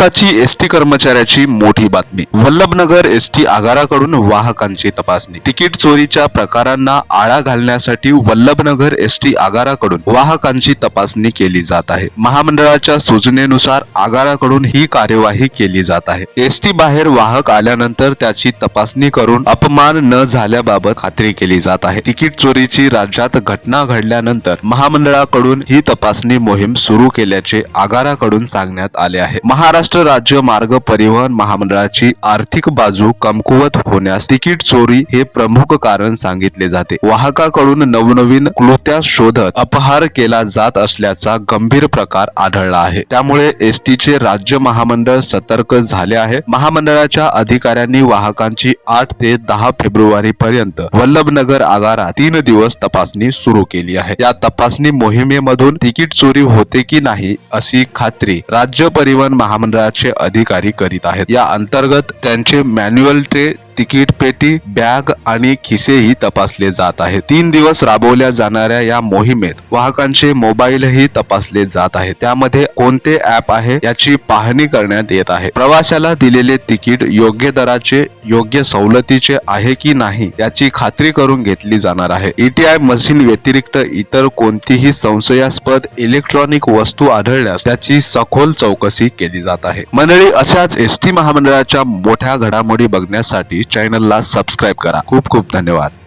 आत्ताची एसटी कर्मचाऱ्याची मोठी बातमी. वल्लभनगर एसटी आगाराकडून वाहकांची तपासणी. तिकीट चोरीच्या प्रकारांना आळा घालण्यासाठी वल्लभनगर एसटी आगाराकडून वाहकांची तपासणी केली जात आहे. महामंडळाच्या सूचनेनुसार आगाराकडून ही कार्यवाही केली जात आहे. एसटी बाहेर वाहक आल्यानंतर त्याची तपासणी करून अपमान न झाल्याबाबत खात्री केली जात आहे. तिकीट चोरीची राज्यात घटना घडल्यानंतर महामंडळाकडून ही तपासणी मोहीम सुरू केल्याचे आगाराकडून सांगण्यात आले आहे. महाराष्ट्र राज्य मार्ग परिवहन महामंडळाची आर्थिक बाजू कमकुवत होण्यास तिकीट चोरी हे प्रमुख कारण सांगितले जाते. वाहकाकडून नवनवीन क्लुत्या शोधत अपहार केला जात असल्याचा गंभीर प्रकार आढळला आहे. त्यामुळे एसटीचे राज्य महामंडळ सतर्क झाले आहे. महामंडळाच्या अधिकाऱ्यांनी वाहकांची आठ ते दहा फेब्रुवारी पर्यंत वल्लभनगर आगारात तीन दिवस तपासणी सुरू केली आहे. या तपासणी मोहिमेमधून तिकीट चोरी होते की नाही अशी खात्री राज्य परिवहन महामंडळ महामंडळाचे अधिकारी करीत आहेत. या अंतर्गत त्यांचे मॅन्युअल ट्रे तिकीट पेटी बॅग आणि खिसेही तपासले जात आहेत. तीन दिवस राबवल्या जाणाऱ्या या मोहिमेत वाहकांचे मोबाईलही तपासले जात आहे त्यामध्ये कोणते ऍप आहे याची पाहणी करण्यात येत आहे. प्रवाशाला दिलेले तिकीट योग्य दराचे योग्य सवलतीचे आहे की नाही याची खात्री करून घेतली जाणार आहे. ईटीआय मशीन व्यतिरिक्त इतर कोणतीही संशयास्पद इलेक्ट्रॉनिक वस्तू आढळल्यास त्याची सखोल चौकशी केली जात आहे. मंडळी अशाच एस टी महामंडळाच्या मोठ्या घडामोडी बघण्यासाठी चॅनलला सबस्क्राईब करा. खूप खूप धन्यवाद.